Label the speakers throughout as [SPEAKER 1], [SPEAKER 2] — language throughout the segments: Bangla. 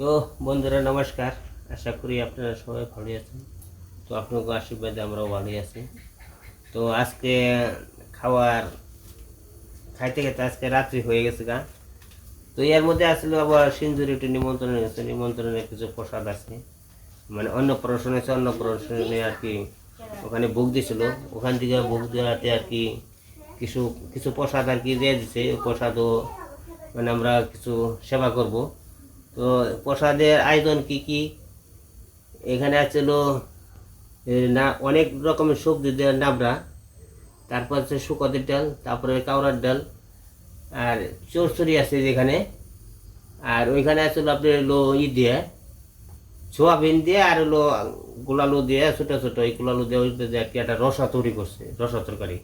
[SPEAKER 1] তো বন্ধুরা, নমস্কার। আশা করি আপনারা সবাই ভালো আছেন। তো আপনাকে আশীর্বাদে আমরাও ভালোই আছি। তো আজকে খাওয়ার খাইতে খাইতে আজকে রাত্রি হয়ে গেছে গা। তো এর মধ্যে আসলে আবার সিঞ্জুরি একটু নিমন্ত্রণ গেছে নিমন্ত্রণের কিছু প্রসাদ আছে। মানে অন্নপ্রাশন আছে অন্নপ্রাশনে আর কি ওখানে ভোগ দিছিল ওখান থেকে ভোগ দেওয়াতে আর কি কিছু কিছু প্রসাদ আর কি দিয়ে দিছে। প্রসাদও মানে আমরা কিছু সেবা করব। তো প্রসাদের আয়োজন কি কি? এখানে আছে না, অনেক রকমের সবজি দেওয়ার নাবড়া তারপর হচ্ছে শুকতের ডাল, তারপরে কাউরার ডাল, আর চরচড়ি আছে যেখানে, আর ওইখানে আছে আপনি হলো ই দিয়ে, সোয়াবিন দিয়ে আর হলো গোলালু দিয়ে, ছোটো ছোটো এই গোলালু দিয়ে ওই দিয়ে একটা রসা তৈরি করছে, রসা তরকারি।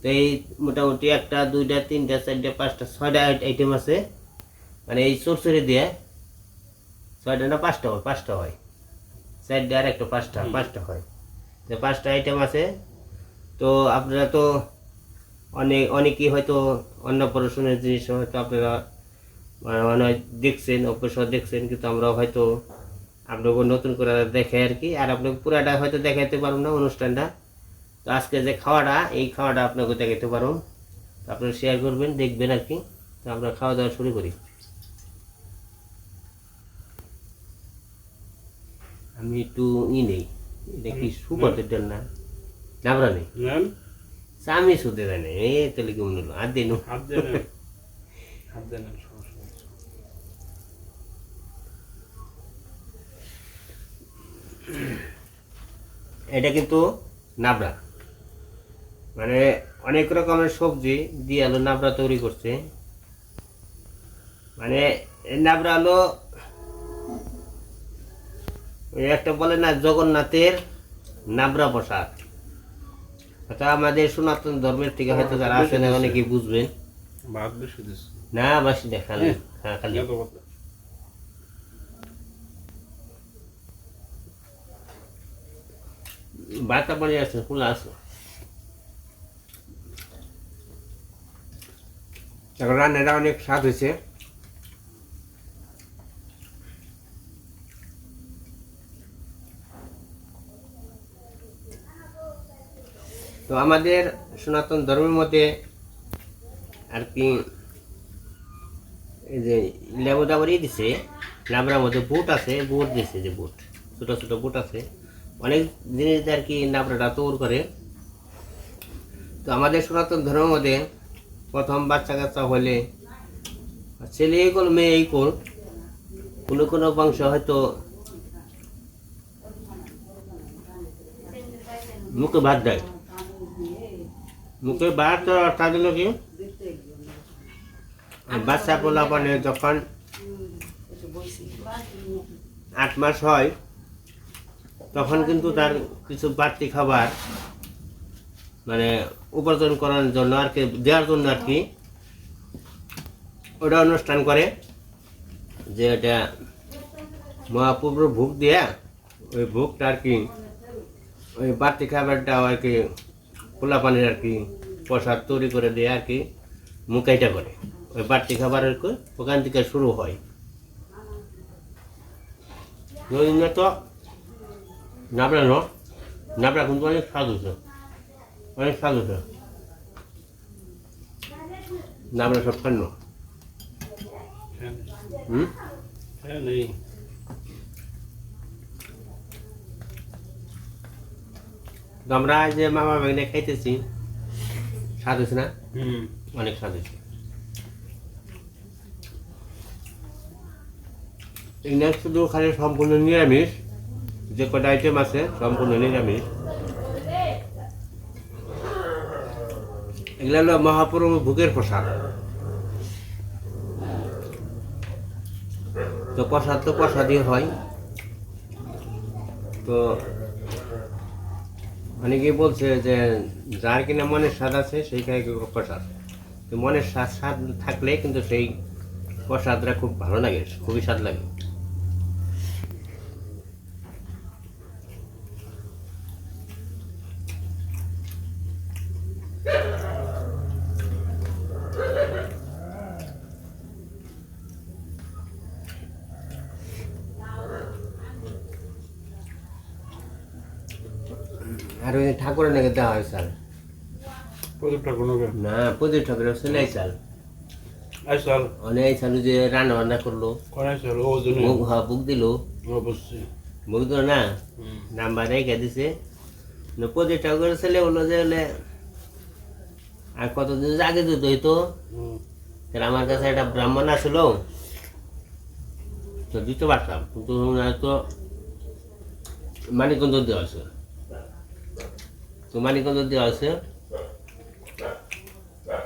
[SPEAKER 1] তো এই মোটামুটি একটা, দুইটা, তিনটা, চারটা, পাঁচটা, ছয়টা আইটেম আছে। মানে এই চরচড়ি দিয়ে ছয়টা না পাঁচটা হয় পাঁচটা হয়। চারটা আর একটা পাঁচটা পাঁচটা হয়। তো পাঁচটা আইটেম আছে। তো আপনারা তো অনেক অনেকেই হয়তো অন্য অন্নপ্রাশনের জিনিস হয়তো আপনারা মানে দেখছেন অবশ্য দেখছেন কিন্তু আমরা হয়তো আপনাকে নতুন করে দেখে আর কি। আর আপনাকে পুরাটা হয়তো দেখাইতে পারব না অনুষ্ঠানটা। তো আজকে যে খাওয়াটা এই খাওয়াটা আপনাকে দেখাইতে পারব তো আপনারা শেয়ার করবেন দেখবেন আর কি। তো আমরা খাওয়া দাওয়া শুরু করি। আমি একটু ই নেই। এটা কি সুপারদের ডাল না। নাবরা নেই?
[SPEAKER 2] নেন
[SPEAKER 1] স্বামী শুধু জানে এ তাহলে কেমন হলো? আর দিন
[SPEAKER 2] দিয়ে দিয়ে সমস্যা নেই।
[SPEAKER 1] এটা কিন্তু নাবড়া। মানে অনেক রকমের সবজি দিয়ে আলো নাবড়া তৈরি করছে। মানে নাবড়া ওই একটা বলে না জগন্নাথের নাবড়া প্রসাদ হয়তো আমাদের সনাতন ধর্মের থেকে হয়তো যারা আসেন অনেকেই বুঝবেন। না বাসি না খালি হ্যাঁ খালি। বাটা পড়ে আছে খোলা আছে। এখন রান্নাটা অনেক স্বাদ হয়েছে। তো আমাদের সনাতন ধর্মের মধ্যে আর কি যে লেবু দাবরি দিছে, লাবড়ার মধ্যে বুট আছে, বুট দিছে যে বুট, ছোট ছোট বুট আছে। অনেক জিনিস আর কি নাবড়াটা তৈরি করে। তো আমাদের সনাতন ধর্মের মধ্যে প্রথম বাচ্চা কাচ্চা হলে ছেলে এই কোন মেয়ে এই কোন কোনো কোনো বংশ হয়তো মুখে ভাত দেয়। মুখে ভাত তাদের কি বাচ্চা পোলা মানে যখন? আট মাস হয় তখন কিন্তু তার কিছু বাড়তি খাবার মানে উপার্জন করার জন্য আর কি দেওয়ার জন্য আর কি ওটা অনুষ্ঠান করে যে এটা মহাপ্রভুর ভোগ দিয়ে ওই ভোগটা আর কি ওই বাড়তি খাবারটা আর কি খোলা পানির আর কি প্রসাদ তৈরি করে দিয়ে আর কি মুখাইটা করে। ওই বাড়তি খাবারের ওখান থেকে শুরু হয়। তো নাবড়া ন নাবড়া কিন্তু অনেক স্বাদ অনেক স্বাদ নাবড়া সব খান
[SPEAKER 2] হ্যাঁ।
[SPEAKER 1] হুম
[SPEAKER 2] হ্যাঁ নেই
[SPEAKER 1] তো আমরা যে মামা ভাগনে খাইতেছি স্বাদ হচ্ছে না?
[SPEAKER 2] হুম।
[SPEAKER 1] অনেক স্বাদ হচ্ছে এখানে শুধু খালি সম্পূর্ণ নিরামিষ যে কটা আইটেম আছে সম্পূর্ণ নিরামিষ। এগুলো হলো মহাপ্রভু ভোগের প্রসাদ। তো প্রসাদ তো প্রসাদই হয়। তো অনেকেই বলছে যে যার কিনা মনের স্বাদ আছে, সেই খায় প্রসাদ মনের স্বাদ স্বাদ থাকলে কিন্তু সেই প্রসাদটা খুব ভালো লাগে, খুবই স্বাদ লাগে আর ওই ঠাকুরের হয় চাল
[SPEAKER 2] কোনো
[SPEAKER 1] না প্রদীপ ঠাকুরের ছেলে এই চাল। অনেক চালু। যে রান্না বান্না করল।
[SPEAKER 2] কোন
[SPEAKER 1] মুখ হ্যাঁ বুক দিল। বুক দিল না? নাম্বার রেখে দিছে। প্রদীপ ঠাকুরের ছেলে বলল যে হলে আর কতদিন আগে দিত হইতো তাহলে আমার কাছে একটা ব্রাহ্মণ আসলো। তো দিতে পারতাম কিন্তু তো মানিকগঞ্জ দেওয়া আছে তো মানিকগঞ্জ দেওয়া আছে।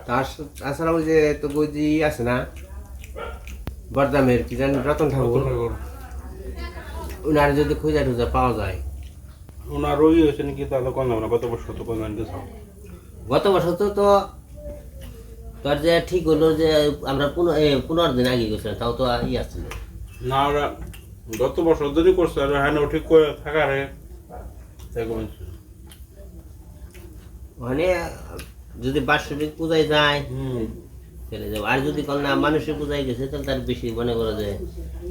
[SPEAKER 1] তার তাছাড়া ওই যে তো বৈদি আছে না? বরদামের কি জানি রতন ঠাকুর। ওনার যদি খুঁজা টুজা পাওয়া যায়।
[SPEAKER 2] ওনার রোগী হয়েছে নাকি তাহলে কোন না কত বছর তো কোন
[SPEAKER 1] গত বছর তো তো তোর যে ঠিক হলো যে আমরা পুনঃ পনেরো দিন আগে গেছিলাম তাও তো ই আসছিল
[SPEAKER 2] না। ওরা গত বছর ধরে করছে আর হ্যাঁ ঠিক করে থাকা
[SPEAKER 1] মানে যদি বাৎসরিক পূজায় যায়
[SPEAKER 2] হুম।
[SPEAKER 1] চলে যাব। আর যদি কল না মানুষের পূজায় গেছে তাহলে তার বেশি মনে করো যে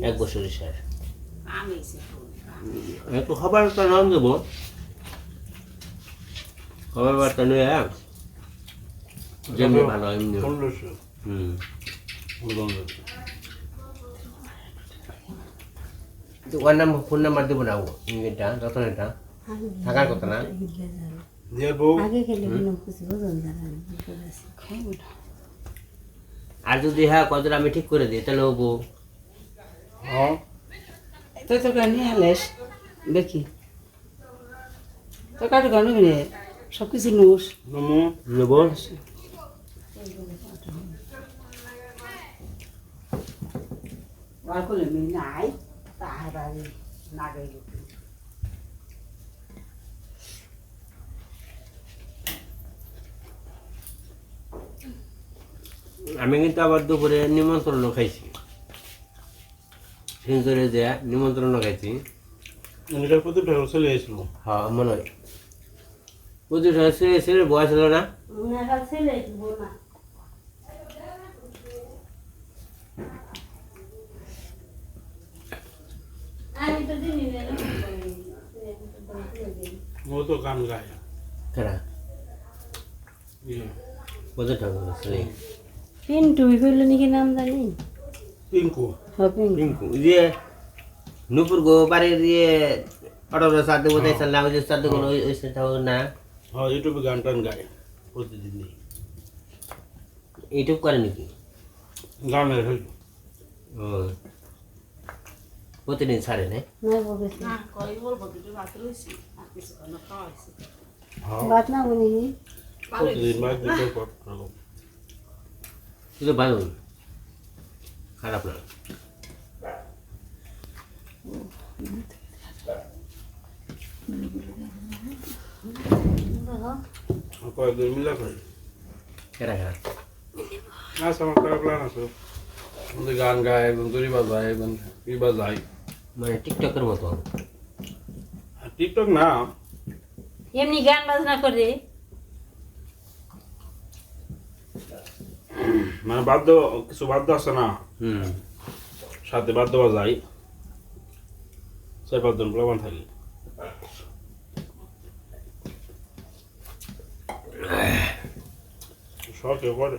[SPEAKER 1] এক বছরের শেষ। একটু খবর নাম দেবো। খবর বার্তা নিয়ে যেমনি ভালো এমনি হুম। ওর নাম ফোন নাম্বার দেবো না ও ইংরেজটা রতনেরটা। থাকার কথা না? আর যদি হ্যাঁ কত আমি ঠিক করে দিই তাহলে ও বউ
[SPEAKER 2] হ্যাঁ
[SPEAKER 3] তো তো গানি হালেস দেখি তো কাটু গানু গনে সব কিছু নোস
[SPEAKER 2] নমো
[SPEAKER 1] নেব
[SPEAKER 3] আর করলে মি নাই তাহার না গেল
[SPEAKER 1] আমি কিন্তু আবার দুপুরে নিমন্ত্রণ খাইছি। সিঞ্জরে দেয়া নিমন্ত্রণ খাইছি।
[SPEAKER 2] এটার প্রতি ঠাকুর চলে এসেছিল।
[SPEAKER 1] হ্যাঁ মনে হয়। বয়স হলো না?
[SPEAKER 3] ছেলে বোনা আমি তো দিনই
[SPEAKER 2] ও তো গান গায়।
[SPEAKER 1] কেনা
[SPEAKER 2] ইয়ে,
[SPEAKER 1] বুঝে ঠাকুর
[SPEAKER 3] পিন্টু কইল নাকি নাম জানি?
[SPEAKER 2] পিঙ্কু।
[SPEAKER 3] হবে
[SPEAKER 1] রিঙ্কু যে নুপুর গো বাড়ির ইয়ে অটোর সাথে বোঝাই চাল না ওই যে সাথে কোনো ওই সাথে না।
[SPEAKER 2] হ্যাঁ ইউটিউবে গান টান গায় প্রতিদিন
[SPEAKER 1] ইউটিউব করে নাকি?
[SPEAKER 2] গানের হই
[SPEAKER 1] ও। প্রতিদিন ছাড়ে না?
[SPEAKER 2] হ্যাঁ।
[SPEAKER 3] বাত না। বলি
[SPEAKER 2] প্রতিদিন মাছ দিতে
[SPEAKER 1] শুধু ভালো খারাপ না।
[SPEAKER 2] কয়েকদিন মিলা করে।
[SPEAKER 1] কেনা কেনা
[SPEAKER 2] আচ্ছা আমার খারাপ প্ল্যান আছে। গান গায় একজন দড়ি বাজায় একজন ই বাজায়
[SPEAKER 1] মানে টিকটকের মতো।
[SPEAKER 2] টিকটক না।
[SPEAKER 3] এমনি গান বাজনা করে।
[SPEAKER 2] মানে বাদ্য কিছু বাদ্য আছে না?
[SPEAKER 1] হুম।
[SPEAKER 2] সাথে বাদ্য বাজাই চার পাঁচজন প্লাবান থাকি। শখে করে।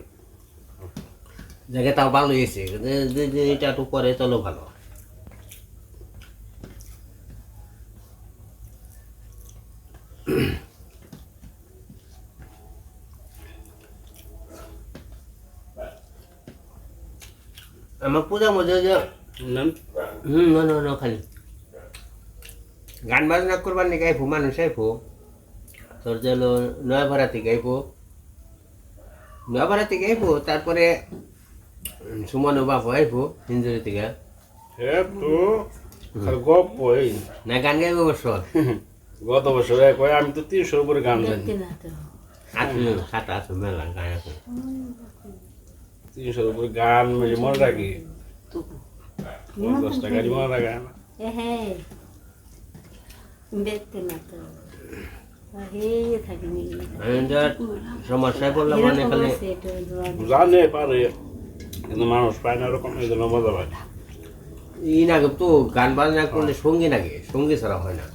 [SPEAKER 1] জায়গা তাও ভালো হয়েছে। এটা একটু করে চলো ভালো। পূজা মধ্যে যে হুম না না না খালি। গান বাজনা করবার নি গাইবো মানুষ আইবো তোর যে নয়া ভাড়াতে গাইবো। নয়া ভাড়াতে গাইবো তারপরে সুমন বাবু আইবো হিঞ্জুরি থেকে
[SPEAKER 2] হে তো খালি গপ্প
[SPEAKER 1] না গান গাইবো বছর
[SPEAKER 2] গত বছর এক হয় আমি তো তিনশোর উপরে গান জানি
[SPEAKER 3] দেখতে
[SPEAKER 1] আছে মেলা গান আছে।
[SPEAKER 2] তিনশোর উপরে গান মনে রাখি দশ টাকা রাখা না
[SPEAKER 3] হ্যাঁ দেখতে না তো
[SPEAKER 1] সমস্যায় পড়লাম মানে খালি
[SPEAKER 3] আছে এটা দোয়া
[SPEAKER 2] জানে পারে কিন্তু মানুষ পায় না এরকম এই জন্য মজা পায়
[SPEAKER 1] ই তো গান বাজনা করলে সঙ্গী নাগে সঙ্গী ছাড়া হয় না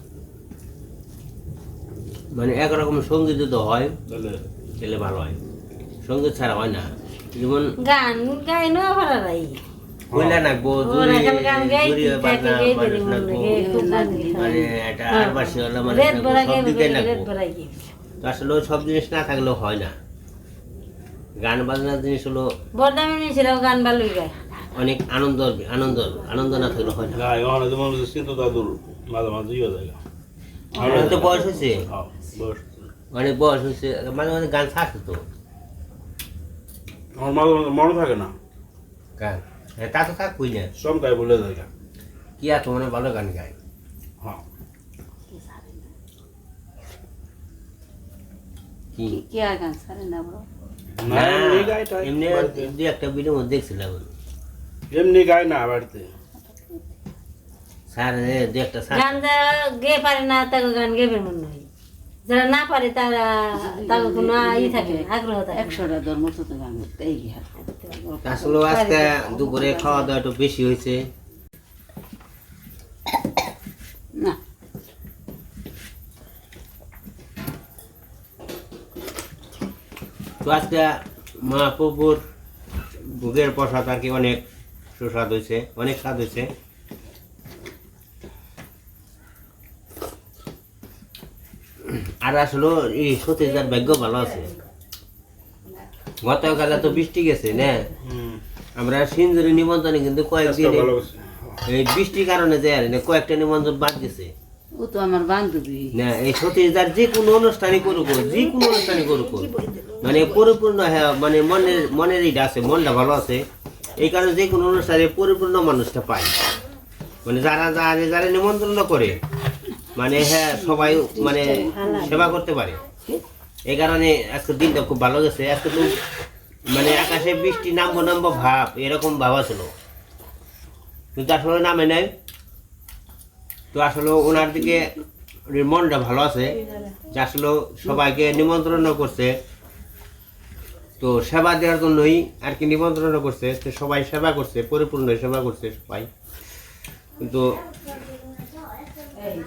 [SPEAKER 1] মানে একরকম সংগীত যদি হয়
[SPEAKER 2] তাহলে
[SPEAKER 1] ভালো হয় সংগীত ছাড়া হয় না যেমন
[SPEAKER 4] গান গাই না ভালো রাই
[SPEAKER 1] কইলা নাকবো বাজনা মানুষ
[SPEAKER 4] লাগে
[SPEAKER 1] মানে এটা আর বাসি হলে মানে সব দিকে নাকবো। তো আসলে সব জিনিস না থাকলেও হয় না। গান বাজনার জিনিস হলো
[SPEAKER 4] গান ভালোই গায়।
[SPEAKER 1] অনেক আনন্দ আনন্দ আনন্দ না থাকলে হয় না।
[SPEAKER 2] গায়ে ওখানে যেমন কিন্তু দাদুর মাঝে মাঝে ইয়ে যায়
[SPEAKER 1] আমার তো বয়স হয়েছে?
[SPEAKER 2] হ্যাঁ
[SPEAKER 1] অনেক বয়স হয়েছে মাঝে মাঝে গান ছাড়তো তো?
[SPEAKER 2] আমার মাঝে মাঝে মনে থাকে না।
[SPEAKER 1] গান? হ্যাঁ, তা তো থাকবই না।
[SPEAKER 2] সব গায়ে বলে গা।
[SPEAKER 1] কি আছে মানে ভালো গান গায়?
[SPEAKER 2] হ্যাঁ।
[SPEAKER 1] কি?
[SPEAKER 3] কি আর গান সারে না বড়
[SPEAKER 2] না
[SPEAKER 1] না,
[SPEAKER 2] এমনি
[SPEAKER 1] এমনি একটা ভিডিও দেখছিলাম
[SPEAKER 2] এমনি গায় না বাড়িতে।
[SPEAKER 1] স্যার দু একটা
[SPEAKER 4] গান যারা গে পারে না তাকে গান গেবে মনে হয় যারা না পারে তারা তাকে কোনো ই থাকে না, আগ্রহ থাকে।
[SPEAKER 3] একশোটা ধর্ম তো তো গান
[SPEAKER 1] আসলে আজকে দুপুরে খাওয়া দাওয়া একটু বেশি হয়েছে।
[SPEAKER 3] না।
[SPEAKER 1] তো আজকে মহাপ্রভুর ভোগের প্রসাদ আর কি অনেক সুস্বাদ হয়েছে অনেক স্বাদ হয়েছে। আর আসলে এই সতীশদার ভাগ্য ভালো আছে। গতকাল তো বৃষ্টি গেছে না? আমরা নিমন্ত্রণে কিন্তু কয়েকদিন এই বৃষ্টির কারণে যায় আর না কয়েকটা নিমন্ত্রণ বাদ গেছে।
[SPEAKER 3] ও তো আমার বান্ধবী।
[SPEAKER 1] না এই সতীশদার যে কোনো অনুষ্ঠানই করুক যে কোনো অনুষ্ঠানই করুক মানে পরিপূর্ণ হ্যাঁ মানে মনের মনের ইটা আছে মনটা ভালো আছে। এই কারণে যে কোনো অনুষ্ঠানে পরিপূর্ণ মানুষটা পায়। মানে যারা যারা যারা নিমন্ত্রণ করে মানে হ্যাঁ সবাই মানে সেবা করতে পারে। এই কারণে আজকে দিনটা খুব ভালো গেছে। আজকে তো মানে আকাশে বৃষ্টি, নামবো নামবো ভাব, এরকম ভাব ছিল কিন্তু আসলে নামে নাই। তো আসলে ওনার দিকে মনটা ভালো আছে। যে আসলে সবাইকে নিমন্ত্রণ করছে। তো সেবা দেওয়ার জন্যই আর কি নিমন্ত্রণ করছে। সবাই সেবা করছে, পরিপূর্ণ সেবা করছে সবাই। কিন্তু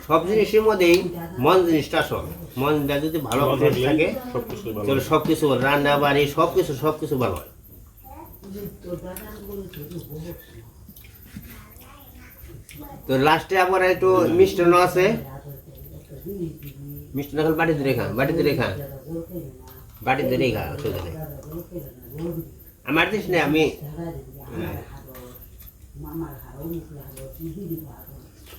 [SPEAKER 1] সব জিনিসের মধ্যেই মন জিনিসটা আসল মনটা যদি ভালো ফ্রেশ থাকে
[SPEAKER 2] সব
[SPEAKER 1] তাহলে সব কিছু রান্না বাড়ি সব কিছু সব কিছু ভালো হয়। তো লাস্টে আবার একটু মিষ্টান্ন আছে। মিষ্টান্ন এখন বাটিতে রেখা বাটিতে রেখা। বাটিতে রেখা অসুবিধা নেই আমার দিস না আমি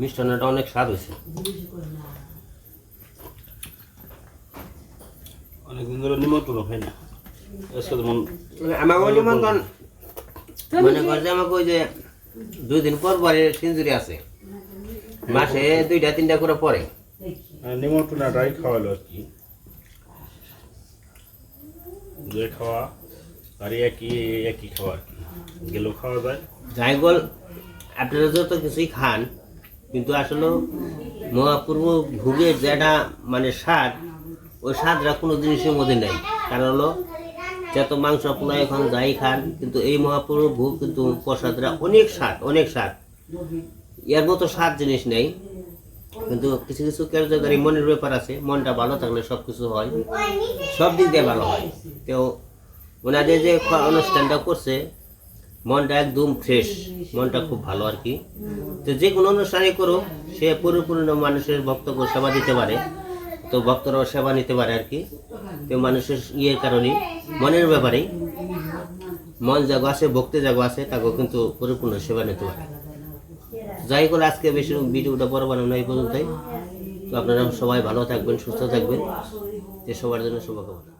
[SPEAKER 1] মিষ্টান্নটা অনেক স্বাদ হয়েছে।
[SPEAKER 2] অনেকদিন ধরে নিমন্ত্রণ হয় না। আজকে যেমন
[SPEAKER 1] আমাকে নিমন্ত্রণ মনে কর যে আমাকে ওই যে দুই দিন পর পরে সেঞ্চুরি আছে। মাসে দুইটা তিনটা করে পরে
[SPEAKER 2] নিমন্ত্রণটাই খাওয়ালো আর কি। যে খাওয়া আর একই একই খাওয়া আর কি। গেলেও খাওয়া যায়।
[SPEAKER 1] যাই বল আপনারা যত কিছুই খান কিন্তু আসলে মহাপূর্ব ভোগের যেটা মানে স্বাদ, ওই স্বাদটা কোনো জিনিসের মধ্যে নেই। কারণ হলো, যত মাংস আপনারা এখন যাই খান, কিন্তু এই মহাপূর্ব ভোগ কিন্তু প্রসাদরা অনেক স্বাদ অনেক স্বাদ। এর মতো স্বাদ জিনিস নেই। কিন্তু কিছু কিছু কার্যকারী মনের ব্যাপার আছে, মনটা ভালো থাকলে সব কিছু হয়, সব দিক দিয়ে ভালো হয়। তো ওনাদের যে অনুষ্ঠানটা করছে মনটা একদম ফ্রেশ মনটা খুব ভালো আর কি তো যে কোনো অনুষ্ঠানে করো সে পরিপূর্ণ মানুষের বক্তব্য সেবা দিতে পারে। তো ভক্তরাও সেবা নিতে পারে আর কি তো মানুষের ইয়ের কারণে মনের ব্যাপারে মন জাগো আছে, ভক্তি জাগো আছে, তাকেও কিন্তু পরিপূর্ণ সেবা নিতে পারে। যাই করে আজকে বেশি ভিডিওটা বড় বানানো এই পর্যন্তই। তো আপনারা সবাই ভালো থাকবেন, সুস্থ থাকবেন। যে সবার জন্য শুভকামনা।